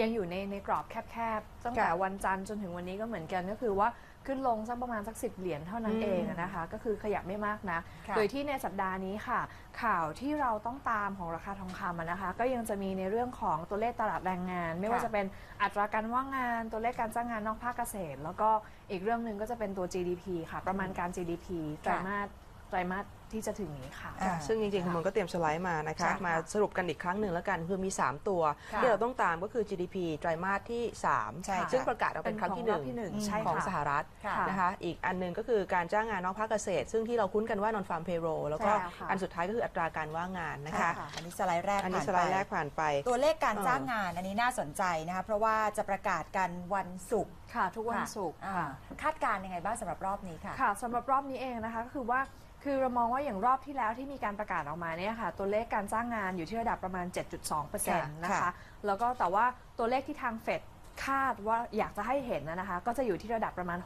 ยังอยู่ในในกรอบแคบๆตั้งแต่ค่ะวันจันทร์จนถึงวันนี้ก็เหมือนกันก็คือว่าขึ้นลงสักประมาณสักสิเหรียญเท่านั้นอืมเองอะนะคะ ก็คือขยับไม่มากนะค่ะโดยที่ในสัปดาห์นี้ค่ะ ข่าวที่เราต้องตามของราคาทองคำอะนะคะ ก็ยังจะมีในเรื่องของตัวเลขตลาดแรงงาน ไม่ว่าค่ะจะเป็นอัตราการว่างงานตัวเลขการจ้างงานนอกภาคเกษตร แล้วก็อีกเรื่องหนึ่งก็จะเป็นตัว GDP ค่ะ ประมาณการ GDP ไตรมาสไตรมาสที่จะถึงนี้ค่ะอ่าซึ่งจริงๆคุณมนต์ก็เตรียมสไลด์มานะคะค่ะมาสรุปกันอีกครั้งหนึ่งแล้วกัน คือมี 3 ตัว ค่ะที่เราต้องตามก็คือ GDP ไตรมาสที่ ใช่3 ค่ะซึ่งประกาศเอาเป็นครั้งที่ เป็นของรอบที่หนึ่ง1ใช่ของค่ะสหรัฐค่ะ นะคะอีกอันหนึงก็คือการจ้างงานนอกภาคเกษตร ซึ่งที่เราคุ้นกันว่า non farm payroll แล้วก็ใช่แล้วค่ะ อันสุดท้ายก็คืออัตราการว่างงานนะคะค่ะอันนี้สไลด์แรกอันนี้ผ่าสไลด์ไปแรกผ่านไป ตัวเลขการเออ จ้างงานอันนี้น่าสนใจนะคะเพราะว่าจะประกาศกันวันศุกร์ค่ะ ทุกวันศุกร์อ่าค่ะ คาดการณ์ยังไงบ้างสำหรับรอบนี้ค่ะ ค่ะสำหรับรอบนี้เองนะคะก็คือว่า คือเรามองว่าอย่างรอบที่แล้วที่มีการประกาศออกมาเนี่ยค่ะ ตัวเลขการจ้างงานอยู่ที่ระดับประมาณ 7.2%นะคะค่ะแล้วก็แต่ว่าตัวเลขที่ทางเฟด คาดว่าอยากจะให้เห็นนะนะคะ ก็จะอยู่ที่ระดับประมาณ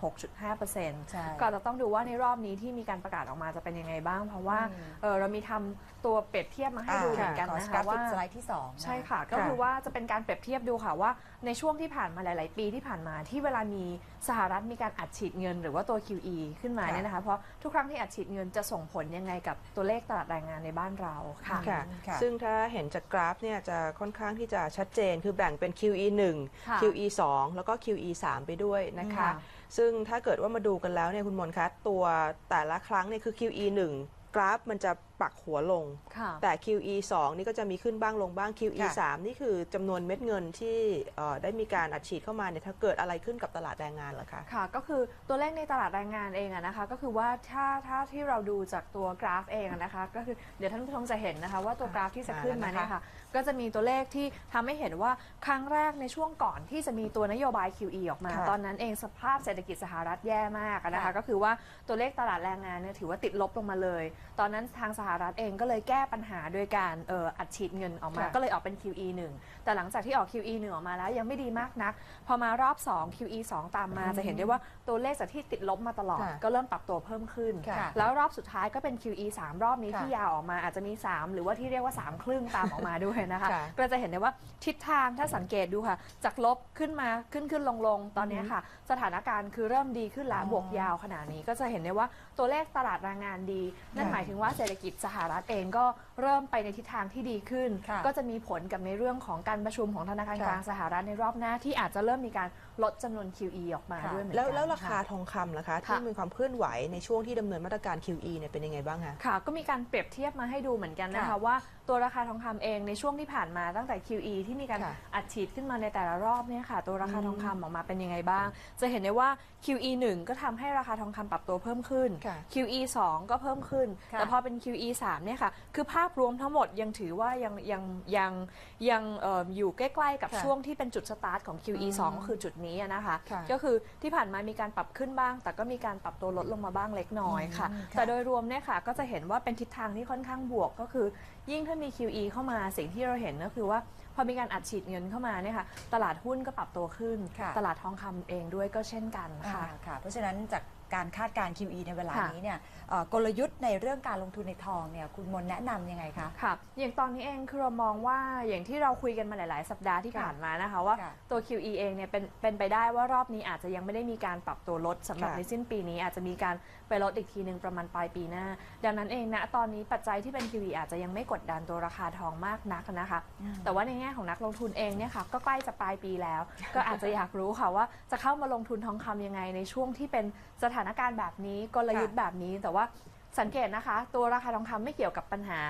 6.5%ใช่ก็จะต้องดูว่าในรอบนี้ที่มีการประกาศออกมาจะเป็นยังไงบ้าง เพราะว่าอืมเออเรามีทำตัวเปรียบเทียบมาให้ดูเหมือนกันขอนะกราคะฟิว่ากสไลด์ที่สองนใช่ค่ะก็คือว่าจะเป็นการเปรียบเทียบดูค่ะว่าในช่วงที่ผ่านมาหลาย ๆ ปีที่ผ่านมาที่เวลามีสหรัฐมีการอัดฉีดเงินหรือว่าตัว QE ขึ้นมาค่ะเนี่ยนะคะเพราะทุกครั้งที่อัดฉีดเงินจะส่งผลยังไงกับตัวเลขตลาดแรงงานในบ้านเราค่ะ ค่ะ ค่ะซึ่งถ้าเห็นจากกราฟเนี่ยจะค่อนข้างที่จะชัดเจน คือแบ่งเป็น QE ค่ะ1 QE 2 แล้วก็ QE 3 ไปด้วยนะคะค่ะซึ่งถ้าเกิดว่ามาดูกันแล้วเนี่ยคุณมนต์คะตัวแต่ละครั้งเนี่ยคือ QE 1 กราฟมันจะ ปักหัวลง ค่ะ แต่ QE 2 นี่ก็จะมีขึ้นบ้างลงบ้าง QE ค่ะ 3 นี่คือจำนวนเม็ดเงินที่เอ่อได้มีการอัดฉีดเข้ามาเนี่ยถ้าเกิดอะไรขึ้นกับตลาดแรงงานเหรอคะ ค่ะ ก็คือตัวเลขในตลาดแรงงานเองอะนะคะ ก็คือว่าถ้าถ้าที่เราดูจากตัวกราฟเองอะนะคะ ก็คือเดี๋ยวท่านผู้ชมจะเห็นนะคะ ว่าตัวกราฟที่จะขึ้นมาเนี่ยค่ะ ก็จะมีตัวเลขที่ทำให้เห็นว่าครั้งแรกในช่วงก่อนที่จะมีตัวนโยบาย QE ออกมา ค่ะ ตอนนั้นเองสภาพเศรษฐกิจสหรัฐแย่มากอะนะคะค่ะก็คือว่าตัวเลขตลาดแรงงานเนี่ยถือว่าติดลบลงมาเลย ตอนนั้นทางสหรัฐเองก็เลยแก้ปัญหาโดยการเอ่ออัดฉีดเงินออกมา ค่ะ ก็เลยออกเป็น QE 1 แต่หลังจากที่ออก QE 1 ออกมาแล้วยังไม่ดีมากนัก พอมารอบ 2 QE 2 ตามมาจะเห็นได้ว่าตัวเลขจากที่ติดลบมาตลอด ค่ะก็เริ่มปรับตัวเพิ่มขึ้น ค่ะ แล้วรอบสุดท้ายก็เป็น QE 3 รอบนี้ค่ะที่ยาวออกมาอาจจะมี 3 หรือว่าที่เรียกว่า 3 ครึ่งตามออกมาด้วยนะคะ ค่ะ ก็จะเห็นได้ว่าทิศทางถ้าสังเกตดูค่ะ จากลบขึ้นมาขึ้นขึ้นลงลงตอนนี้ค่ะ สถานการณ์คือเริ่มดีขึ้นแล้วอ๋อบวกยาวขนาดนี้ก็จะเห็นได้ว่าตัวเลขตลาดแรงงานดี นั่นค่ะหมายถึงว่าเศรษฐกิจสหรัฐเองก็ เริ่มไปในทิศทางที่ดีขึ้น ค่ะก็จะมีผลกับในเรื่องของการประชุมของธนาคารค่ะ กลางสหรัฐในรอบหน้าที่อาจจะเริ่มมีการลดจำนวน QE ออกมาค่ะด้วยเหมือนแล้วกันแล้วราคาค่ะทองคำล่ะคะค่ะที่มีความเคลื่อนไหวในช่วงที่ดำเนินมาตรการ QE เนี่ยเป็นยังไงบ้างคะ ค่ะก็มีการเปรียบเทียบมาให้ดูเหมือนกันนะคะค่ะว่าตัวราคาทองคำเองในช่วงที่ผ่านมาตั้งแต่ QE ที่มีการค่ะอัดฉีดขึ้นมาในแต่ละรอบเนี่ยค่ะ ตัวราคาอืมทองคำออกมาเป็นยังไงบ้าง จะเห็นได้ว่า QE 1 ก็ทำให้ราคาทองคำปรับตัวเพิ่มขึ้น ค่ะ QE 2 ก็เพิ่มขึ้น ค่ะ แต่พอเป็น QE 3เนี่ยค่ะคือภาพรวมทั้งหมดยังถือว่ายังยังยังยังเอ่ออยู่ใกล้ๆกับค่ะช่วงที่เป็นจุดสตาร์ทของ QE อืม2 ก็คือจุดนี้อะนะคะ ค่ะก็คือที่ผ่านมามีการปรับขึ้นบ้าง แต่ก็มีการปรับตัวลดลงมาบ้างเล็กน้อยค่ะ อืมค่ะ แต่โดยรวมเนี่ยค่ะก็จะเห็นว่าเป็นทิศทางที่ค่อนข้างบวกก็คือ ยิ่งถ้ามี QE เข้ามาสิ่งที่เราเห็นก็คือว่าพ อมีการอัดฉีดเงินเข้ามาเนี่ยค่ะตลาดหุ้นก็ปรับตัวขึ้น ค่ะ ตลาดทองคำเองด้วยก็เช่นกันอ่าค่ะค่ะ เพราะฉะนั้นจากการคาดการณ์ QE ในเวลาค่ะ นี้เนี่ยเอ่อกลยุทธ์ในเรื่องการลงทุนในทองเนี่ยคุณมนต์แนะนำยังไงคะ ค่ะอย่างตอนนี้เองคือเรามองว่าอย่างที่เราคุยกันมาหลาย ๆ สัปดาห์ที่ค่ะผ่านมานะคะว่าค่ะตัว QE เองเนี่ยเป็นเป็นไปได้ว่ารอบนี้อาจจะยังไม่ได้มีการปรับตัวลดสำหรับค่ะ ในสิ้นปีนี้อาจจะมีการไปลดอีกทีหนึ่งประมาณปลายปีหน้า ดังนั้นเองนะตอนนี้ปัจจัยที่เป็น QE อาจจะยังไม่กดดันตัวราคาทองมากนักนะคะอืมแต่ว่าในแง่ของนักลงทุนเองเนี่ยค่ะก็ใกล้จะปลายปีแล้ว ก็อาจจะอยากรู้ค่ะว่าจะเข้ามาลงทุนทองคำยังไงในช่วงที่เป็นสถานการณ์แบบนี้กลยุทธ์แบบนี้ แต่ว่าสังเกตนะคะ ตัวราคาทองคำไม่เกี่ยวกับปัญหา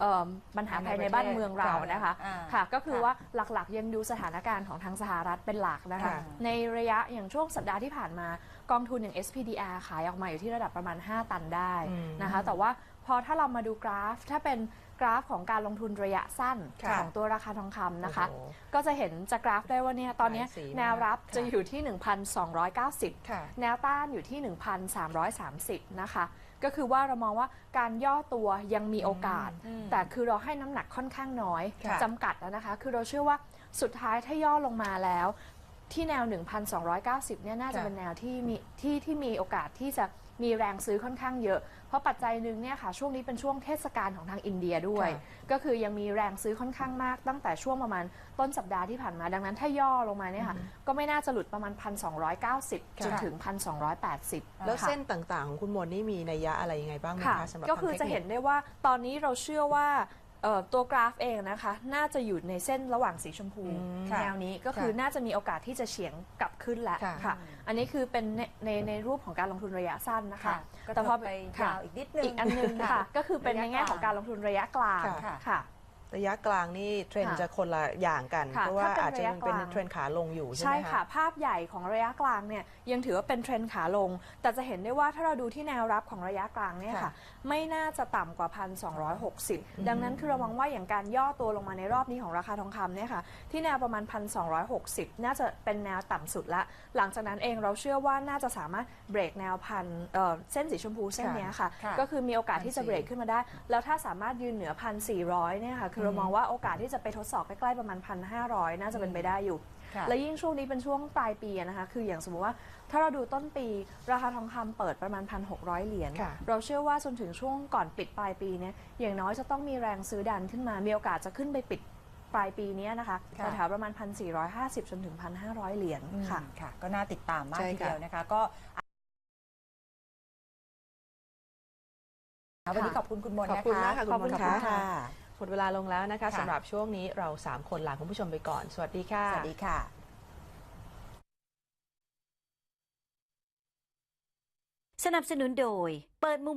เอิ่มปัญหาภายในบ้านเมืองเรานะคะอ่าค่ะก็คือค่ะว่าหลักๆยังดูสถานการณ์ของทางสหรัฐเป็นหลักนะคะค่ะในระยะอย่างช่วงสัปดาห์ที่ผ่านมากองทุนอย่าง SPDR ขายออกมาอยู่ที่ระดับประมาณ 5 ตันได้อืมนะคะแต่ว่าพอถ้าเรามาดูกราฟถ้าเป็น กราฟของการลงทุนระยะสั้นค่ะของตัวราคาทองคำนะคะ โอ้โหก็จะเห็นจากกราฟได้ว่าเนี่ยตอนเนี้ยหลายสีมากแนวรับค่ะจะอยู่ที่ 1,290 ค่ะ แนวต้านอยู่ที่ 1,330 นะคะ ก็คือว่าเรามองว่าการย่อตัวยังมีโอกาส อืมแต่คือเราให้น้ำหนักค่อนข้างน้อยค่ะ จำกัดแล้วนะคะ คือเราเชื่อว่าสุดท้ายถ้าย่อลงมาแล้ว ที่แนว 1,290 เนี่ยน่าจะค่ะเป็นแนวที่มีที่ที่มีโอกาสที่จะ มีแรงซื้อค่อนข้างเยอะ เพราะปัจจัยหนึ่งเนี่ยค่ะช่วงนี้เป็นช่วงเทศกาลของทางอินเดียด้วยค่ะก็คือยังมีแรงซื้อค่อนข้างมาก ตั้งแต่ช่วงประมาณต้นสัปดาห์ที่ผ่านมา ดังนั้นถ้าย่อลงมาเนี่ยค่ะก็ไม่น่าจะหลุดประมาณ 1,290จนถึง 1,280 แล้วค่ะเส้นต่างๆของคุณมนนี่มีนัยยะอะไรยังไงบ้างไหมค่ะคะสำหรับก็คือทางจะทคเห็นได้ว่าตอนนี้เราเชื่อว่า เอ่อตัวกราฟเองนะคะ น่าจะอยู่ในเส้นระหว่างสีชมพูอืมค่ะแนวนี้ก็คือน่าจะมีโอกาสที่จะเฉียงกลับขึ้นแล้วค่ะค่ะ อันนี้คือเป็นในในในรูปของการลงทุนระยะสั้นนะคะ ค่ะก็แต่พอไปค่ะยาวอีกนิดนึงอีกอันนึงค่ะ ก็คือเป็นในแง่ของการลงทุนระยะกลางค่ะ ค่ะ ระยะกลางนี่เทรนด์ค่ะจะคนละอย่างกัน ค่ะเพราะว่าถ้าเป็นอาจจะยังเป็นระยะกลาง เทรนด์ขาลงอยู่ใช่ใช่ไหมค่ะ คะ ภาพใหญ่ของระยะกลางเนี่ยยังถือว่าเป็นเทรนด์ขาลง แต่จะเห็นได้ว่าถ้าเราดูที่แนวรับของระยะกลางเนี่ยค่ะ ค่ะไม่น่าจะต่ำกว่า 1,260 ดังนั้นคือเรามองว่าอย่างการย่อตัวลงมาในรอบนี้ของราคาทองคำเนี่ยค่ะ ที่แนวประมาณ 1,260 น่าจะเป็นแนวต่ำสุดละ หลังจากนั้นเองเราเชื่อว่าน่าจะสามารถเบรกแนวพันเอ่อเส้นสีชมพูเส้นเนี้ยค่ะ ค่ะ ก็คือมีโอกาสที่จะ1,400เบรกขึ้นมาได้ แล้วถ้าสามารถยืนเหนือ 1,400เนี่ยค่ะคือเรามองว่าโอกาสที่จะไปทดสอบใกล้ๆประมาณ 1,500 น่าจะเป็นไปได้อยู่ ค่ะ และยิ่งช่วงนี้เป็นช่วงปลายปีอะนะคะ คืออย่างสมมติว่าถ้าเราดูต้นปีราคาทองคำเปิดประมาณ 1,600 เหรียญ ค่ะ เราเชื่อว่าจนถึงช่วงก่อนปิดปลายปีเนี่ย อย่างน้อยจะต้องมีแรงซื้อดันขึ้นมา มีโอกาสจะขึ้นไปปิดปลายปีเนี้ยนะคะค่ะ แถวๆประมาณ 1,450จนถึง 1,500 เหรียญค่ะอืมค่ะ ก็น่าติดตามมากใช่ทีค่ะ เดียวนะคะ ก็วันนี้ขอบคุณคุณมนต์ขอบนะคะคุณมากค่ะคุณมนต์ขอบคุณค่ะค่ะ หมดเวลาลงแล้วนะคะค่ะสำหรับช่วงนี้เราสามคนลาคุณผู้ชมไปก่อน สวัสดีค่ะ สวัสดีค่ะสนับสนุนโดย เปิดมุม